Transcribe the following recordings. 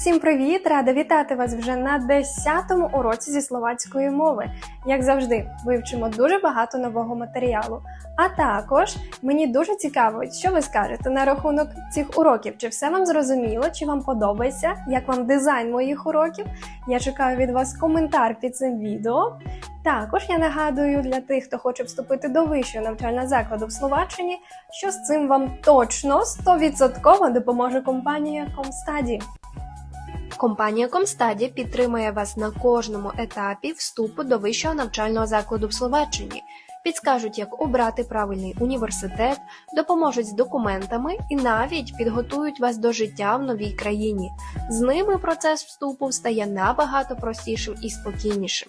Всім привіт! Рада вітати вас вже на 10-му уроці зі словацької мови. Як завжди, вивчимо дуже багато нового матеріалу. А також мені дуже цікаво, що ви скажете на рахунок цих уроків. Чи все вам зрозуміло, чи вам подобається, як вам дизайн моїх уроків? Я чекаю від вас коментар під цим відео. Також я нагадую для тих, хто хоче вступити до вищого навчального закладу в Словаччині, що з цим вам точно 100% допоможе компанія Комстаді. Компанія Комстаді підтримує вас на кожному етапі вступу до вищого навчального закладу в Словаччині. Підскажуть, як обрати правильний університет, допоможуть з документами і навіть підготують вас до життя в новій країні. З ними процес вступу стає набагато простішим і спокійнішим.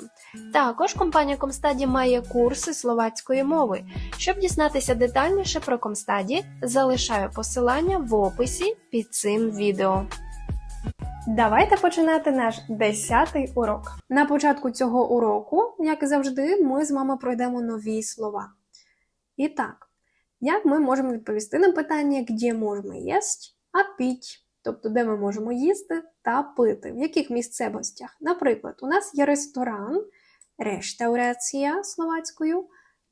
Також компанія Комстаді має курси словацької мови. Щоб дізнатися детальніше про Комстаді, залишаю посилання в описі під цим відео. Давайте починати наш 10-й урок. На початку цього уроку, як і завжди, ми з вами пройдемо нові слова. І так, як ми можемо відповісти на питання, де можемо їсти, а піть, тобто де ми можемо їсти та пити, в яких місцевостях. Наприклад, у нас є ресторан, рештаурація словацькою,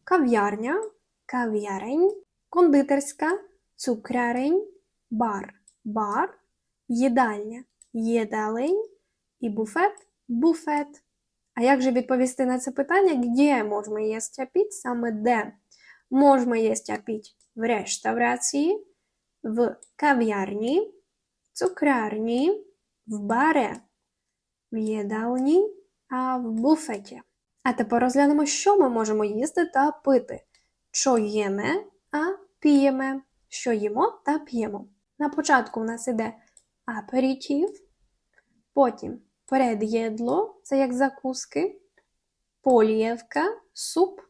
кав'ярня, кав'ярень, кондитерська, цукрарень, бар, бар, їдальня їдалень і буфет буфет. А як же відповісти на це питання, де можемо їсти піти? Саме де? Можемо їсти піти в рештаврації, в кав'ярні, цукрарні, в баре, в їдальні, а в буфеті. А тепер розглянемо, що ми можемо їсти та пити. Що їме, а п'ємо. Що їмо та п'ємо. На початку в нас іде аперітів, потім перед'єдло, це як закуски, полієвка, суп,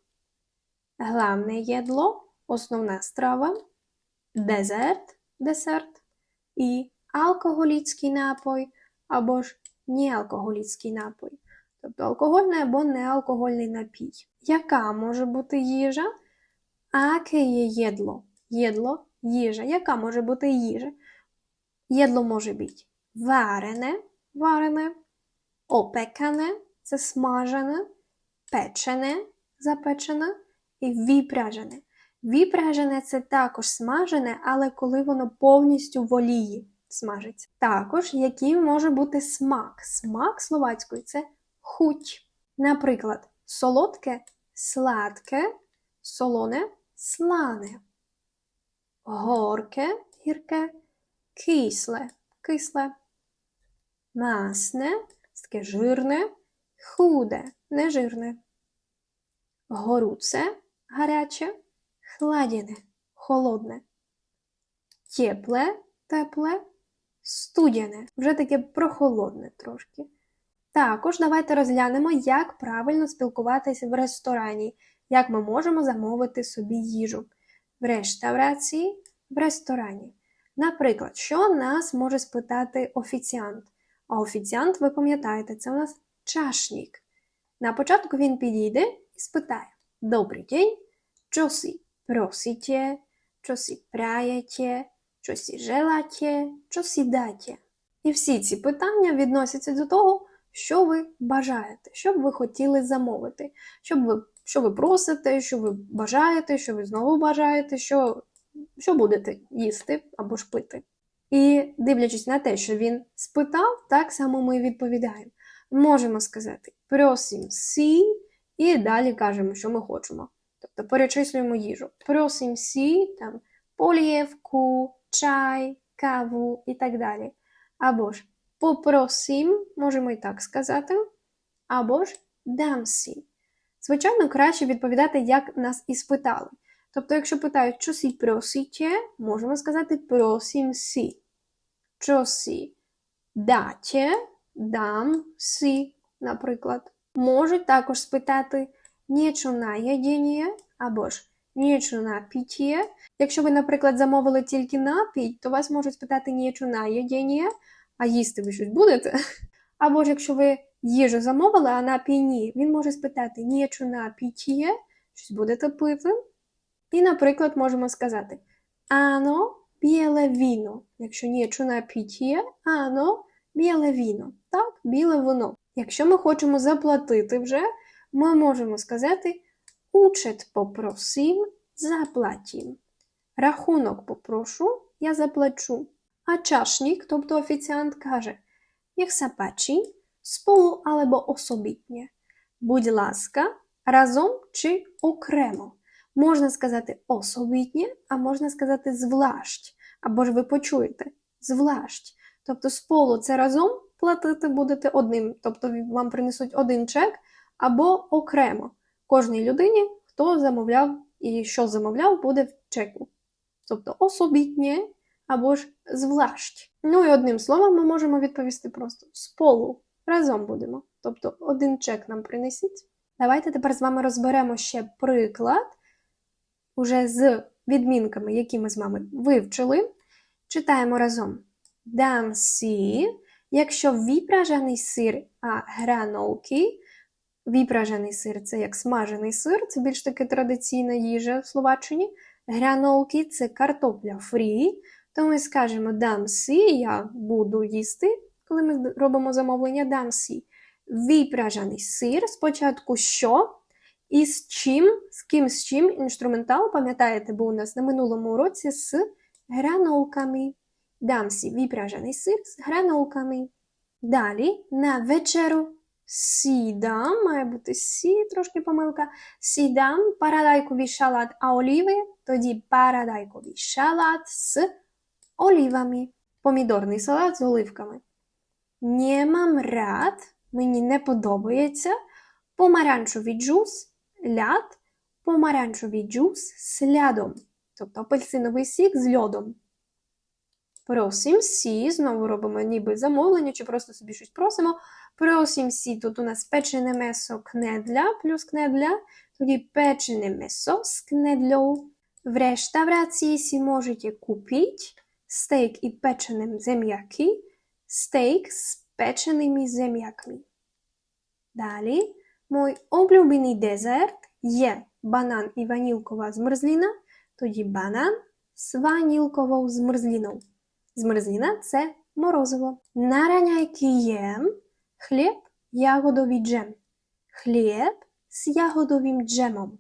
главне єдло, основна страва, дезерт, десерт і алкоголічний напой або ж неалкоголічний напой, тобто алкогольний або неалкогольний напій. Яка може бути їжа? Аке є єдло? Єдло, їжа. Яка може бути їжа? Єдло може бути варене, варене, опекане, це смажене, печене, запечене і віпряжене. Віпряжене це також смажене, але коли воно повністю в олії смажиться. Також, який може бути смак. Смак словацькою це хуть. Наприклад, солодке сладке, солоне слане, горке гірке кисле, кисле, масне, таке жирне, худе, нежирне, горуце, гаряче, хладіне, холодне, тепле, тепле, студяне, вже таке прохолодне трошки. Також давайте розглянемо, як правильно спілкуватися в ресторані, як ми можемо замовити собі їжу в рештаврації, в ресторані. Наприклад, що нас може спитати офіціант? А офіціант, ви пам'ятаєте, це у нас чашник. На початку він підійде і спитає: Добрий день, що сі просите, що сі пряєте, що сі желате, дате. І всі ці питання відносяться до того, що ви бажаєте, що б ви хотіли замовити, що б ви, що ви просите, що ви бажаєте, що ви знову бажаєте, що що будете їсти або ж пити. І дивлячись на те, що він спитав, так само ми відповідаємо. Можемо сказати просим сі, і далі кажемо, що ми хочемо. Тобто перечислюємо їжу. Просим сі, там полієвку, чай, каву і так далі. Або ж попросим, можемо і так сказати, або ж дам сі. Звичайно, краще відповідати, як нас і спитали. Тобто, якщо питають, що сі просите, можемо сказати просим сі. Що сі дате, дам сі, наприклад. Можуть також спитати нічого на їдіння або ж нічого на питє. Якщо ви, наприклад, замовили тільки напій, то вас можуть спитати нічого на їдіння, а їсти ви щось будете. Або ж якщо ви їжу замовили, а напій ні, він може спитати нічого на питє, щось будете пити. І, наприклад, можемо сказати ано біле віно. Якщо нічого на питє, ано біле віно. Так, біле вино. Якщо ми хочемо заплатити вже, ми можемо сказати учет попросив, заплатім. Рахунок попрошу, я заплачу. А чашник, тобто офіціант, каже: Niech се пачі, сполу або особітнє. Будь ласка, разом чи окремо. Можна сказати особітнє, а можна сказати звлащ. Або ж ви почуєте звлащ. Тобто сполу це разом платити будете одним, тобто вам принесуть один чек, або окремо. Кожній людині, хто замовляв і що замовляв, буде в чеку. Тобто особітнє або ж звлащ. Ну і одним словом ми можемо відповісти просто сполу. Разом будемо. Тобто один чек нам принесіть. Давайте тепер з вами розберемо ще приклад уже з відмінками, які ми з вами вивчили. Читаємо разом. Дам якщо випражений сир, а гранолки. Випражений сир це як смажений сир, це більш таки традиційна їжа в Словаччині. Гранолки це картопля фрі. То ми скажемо дам сі, я буду їсти, коли ми робимо замовлення дам сі. Випражений сир. Спочатку що? І з чим, з ким з чим інструментал, пам'ятаєте, був у нас на минулому уроці з гранолками. Дам сі випражений сир з гранолками. Далі на вечеру сідам, має бути сі, трошки помилка. Сідам парадайковий шалат, а оліви, тоді парадайковий шалат з олівами. Помідорний салат з оливками. Не мам рад, мені не подобається. Помаранчевий джус, ляд, помаранчевий джус з лядом. Тобто апельсиновий сік з льодом. Просим сі, знову робимо ніби замовлення, чи просто собі щось просимо. Просим сі, тут у нас печене месо кнедля плюс кнедля, тоді печене месо з кнедлю. В рештаврації сі можете купити стейк і печеним зем'яки, стейк з печеними зем'яками. Далі, мій улюблений дезерт є банан і ванілкова змерзліна, тоді банан з ванілковою змерзліною. Змерзліна це морозиво. На раняйки єм хліб, ягодовий джем. Хліб з ягодовим джемом.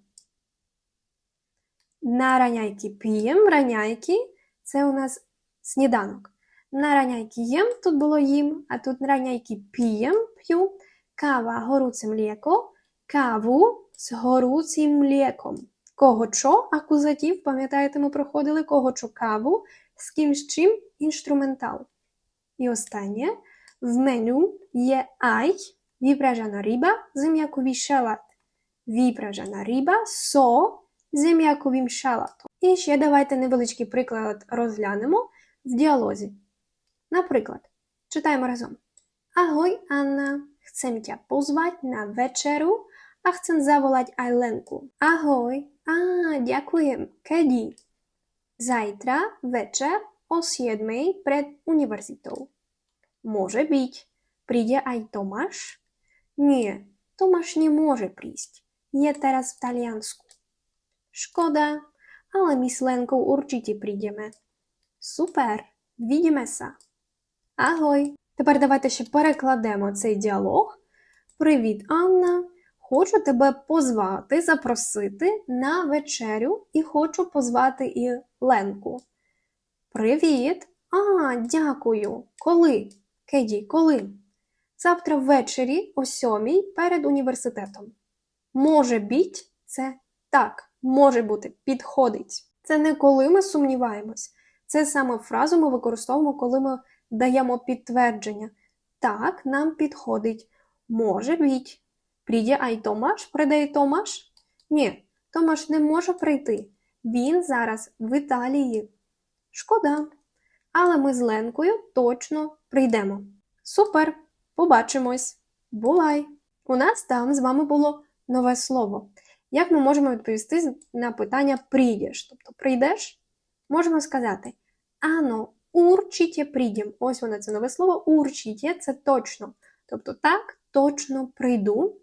На раняйки п'єм. Раняйки це у нас сніданок. На раняйки єм, тут було їм, а тут на раняйки п'єм, п'ю. Кава горуце мліко, каву з горуцим мліком. Кого чо, акузатив, пам'ятаєте, ми проходили, кого чо каву, з ким з чим інструментал. І останнє, в меню є ай, випражена риба, зем'яковий шалат. Випражена риба, со, зем'яковим шалатом. І ще давайте невеличкий приклад розглянемо в діалозі. Наприклад, читаємо разом. Ahoj, Anna, chcem ťa pozvať na večeru a chcem zavolať aj Lenku. Ahoj, á, ďakujem, kedy? Zajtra večer o 7 pred univerzitou. Môže byť. Príde aj Tomáš? Nie, Tomáš nemôže prísť. Je teraz v Taliansku. Škoda, ale my s Lenkou určite prídeme. Super, vidíme sa. Ahoj. Тепер давайте ще перекладемо цей діалог. Привіт, Анна! Хочу тебе позвати, запросити на вечерю і хочу позвати і Ленку. Привіт! А, дякую. Коли? Кеді, коли? Завтра ввечері о сьомій перед університетом. Може біть це так, може бути, підходить. Це не коли ми сумніваємось. Це саме фразу ми використовуємо, коли ми даємо підтвердження. Так, нам підходить. Може біть. Прийде ай Томаш, прийде Томаш? Ні, Томаш не може прийти. Він зараз в Італії. Шкода. Але ми з Ленкою точно прийдемо. Супер! Побачимось! Бувай! У нас там з вами було нове слово. Як ми можемо відповісти на питання прийдеш? Тобто прийдеш? Можемо сказати Ано, урчіте прийдем. Ось воно це нове слово. Урчіте це точно. Тобто так, точно прийду.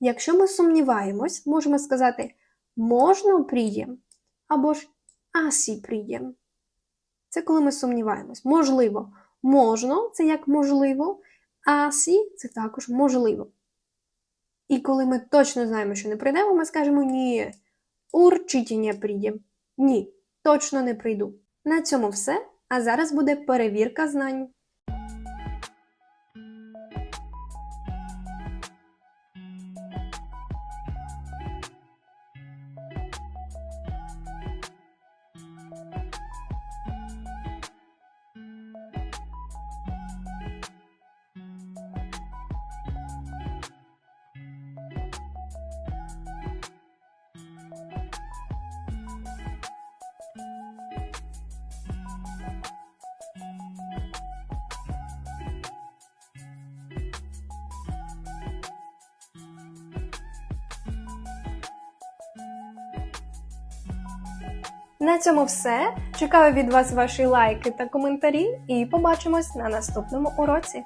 Якщо ми сумніваємось, можемо сказати можна прийдем або ж асі прийдем. Це коли ми сумніваємось. Можливо, Можно це як можливо, а сі це також можливо. І коли ми точно знаємо, що не прийдемо, ми скажемо ні. Урчиті не прийдем. Ні, точно не прийду. На цьому все. А зараз буде перевірка знань. На цьому все. Чекаю від вас ваші лайки та коментарі, і побачимось на наступному уроці.